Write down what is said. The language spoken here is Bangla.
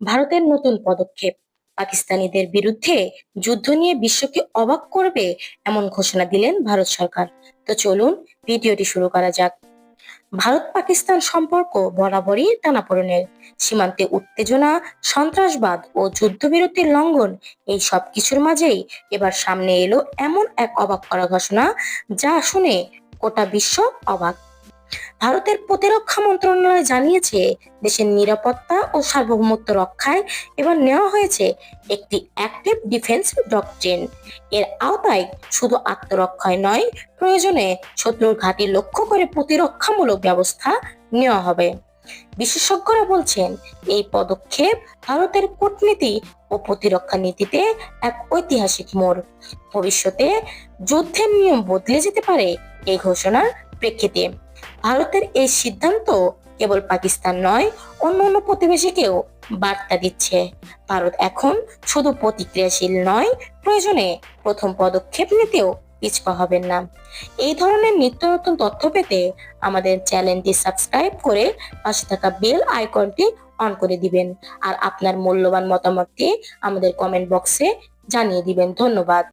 ভারতের নতুন পদক্ষেপ। পাকিস্তানিদের বিরুদ্ধে যুদ্ধ নিয়ে বিশ্বকে অবাক করবে এমন ঘোষণা দিলেন ভারত সরকার। তো চলুন ভিডিওটি শুরু করা যাক। ভারত পাকিস্তান সম্পর্ক বরাবরই টানাপোড়েনের। সীমান্তে উত্তেজনা, সন্ত্রাসবাদ ও যুদ্ধবিরতির লঙ্ঘন এই সব কিছুর মাঝেই এবার সামনে এলো এমন এক অবাক করা ঘোষণা যা শুনে গোটা বিশ্ব অবাক। ভারতের প্রতিরক্ষা মন্ত্রণালয় জানিয়েছে, দেশের নিরাপত্তা ও সার্বভৌমত্ব রক্ষায় এবার নেওয়া হয়েছে একটি অ্যাক্টিভ ডিফেন্স ডকট্রিন। এর আওতায় শুধু আত্মরক্ষায় নয়, প্রয়োজনে শত্রুর ঘাঁটি লক্ষ্য করে প্রতিরক্ষামূলক ব্যবস্থা নেওয়া হবে। বিশেষজ্ঞরা বলছেন, এই পদক্ষেপ ভারতের কূটনীতি ও প্রতিরক্ষা নীতিতে এক ঐতিহাসিক মোড়। ভবিষ্যতে যুদ্ধের নিয়ম বদলে যেতে পারে এই ঘোষণার প্রেক্ষিতে। ভারতের এই সিদ্ধান্ত কেবল পাকিস্তান নয়, অন্য অন্য প্রতিবেশীকেও বার্তা দিচ্ছে। ভারত এখন শুধু প্রতিক্রিয়াশীল নয়, প্রয়োজনে প্রথম পদক্ষেপ নিতেও পিছপা হবেন না। এই ধরনের নিত্য নতুন তথ্য পেতে আমাদের চ্যানেলটি সাবস্ক্রাইব করে পাশে থাকা বেল আইকনটি অন করে দিবেন। আর আপনার মূল্যবান মতামতটি আমাদের কমেন্ট বক্সে জানিয়ে দিবেন। ধন্যবাদ।